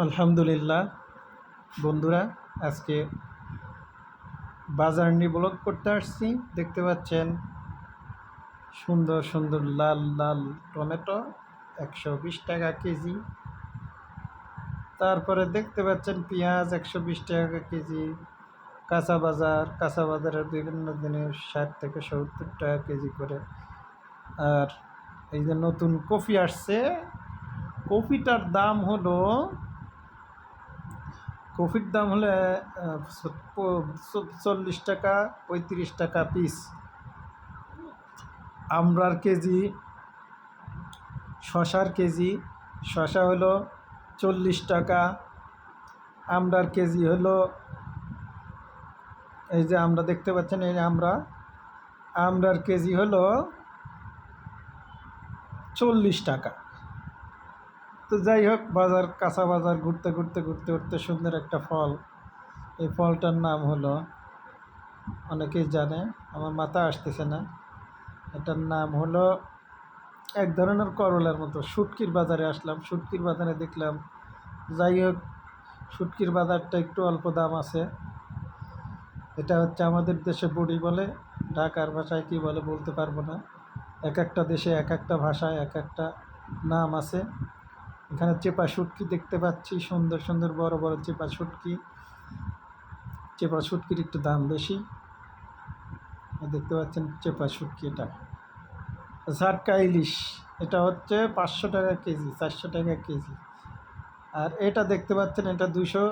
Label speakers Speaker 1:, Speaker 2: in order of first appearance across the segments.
Speaker 1: আলহামদুলিল্লাহ। বন্ধুরা, আজকে বাজার নিয়ে ব্লগ করতে আসছি। দেখতে পাচ্ছেন, সুন্দর সুন্দর লাল লাল টমেটো একশো বিশ টাকা কেজি। তারপরে দেখতে পাচ্ছেন, পেঁয়াজ একশো বিশ টাকা কেজি। কাঁচা বাজার, কাঁচা বাজারের বিভিন্ন দিনে ষাট থেকে সত্তর টাকা কেজি করে। আর এই যে নতুন কফি আসছে, কফিটার দাম হলো কফির দাম হলে চল্লিশ টাকা, পঁয়ত্রিশ টাকা পিস। আমরার কেজি, শশার কেজি, শশা হলো চল্লিশ টাকা। আমরার কেজি হলো, এই যে আমরা দেখতে পাচ্ছেন, এই আমরা, আমরার কেজি হলো চল্লিশ টাকা। তো যাই হোক, বাজার, কাঁচা বাজার ঘুরতে ঘুরতে ঘুরতে ঘুরতে সুন্দর একটা ফল। এই ফলটার নাম হলো, অনেকেই জানে, আমার মাথা আসতেছে না। এটার নাম হলো এক ধরনের করলার মতো। শুটকির বাজারে আসলাম, শুটকির বাজারে দেখলাম, যাই হোক, শুটকির বাজারটা একটু অল্প দাম আছে। এটা হচ্ছে আমাদের দেশে বড়ি বলে, ঢাকার ভাষায় কী বলে বলতে পারব না। এক একটা দেশে এক একটা ভাষায় এক একটা নাম আছে। এখানে চেপা শুটকি দেখতে পাচ্ছি, সুন্দর সুন্দর বড় বড় চেপা শুটকি চেপা শুটকির একটু দাম বেশি। দেখতে পাচ্ছেন চেপা শুটকি এটা। ঝাটকা ইলিশ, এটা হচ্ছে পাঁচশো টাকা কেজি, চারশো টাকা কেজি। আর এটা দেখতে পাচ্ছেন, এটা দুশো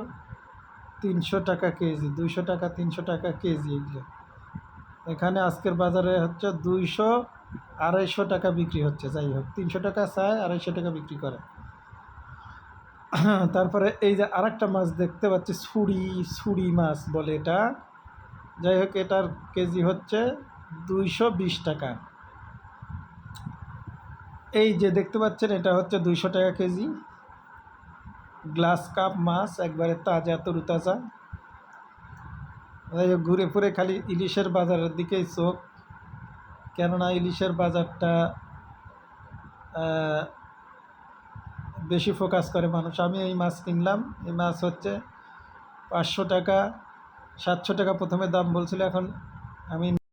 Speaker 1: তিনশো টাকা কেজি, দুইশো টাকা, তিনশো টাকা কেজি এগুলো। এখানে আজকের বাজারে হচ্ছে দুইশো আড়াইশো টাকা বিক্রি হচ্ছে, যাই হোক, তিনশো টাকা চায়, আড়াইশো টাকা বিক্রি করে। তারপরে এই যে আরেকটা মাছ দেখতে পাচ্ছি ছুরি ছুরি মাছ বলে এটা। যাই হোক, এটার কেজি হচ্ছে দুইশো বিশ টাকা। এই যে দেখতে পাচ্ছেন, এটা হচ্ছে দুইশো টাকা কেজি। গ্লাস কাপ মাছ, একবারে তাজা তরু তাজা যাই হোক, ঘুরে ফুরে খালি ইলিশের বাজারের দিকেই চোখ। কেননা ইলিশের বাজারটা বেশি ফোকাস করে মানুষ। আমি এই মাছ কিনলাম। এই মাছ হচ্ছে পাঁচশো টাকা, সাতশো টাকা প্রথমে দাম বলছিল। এখন আমি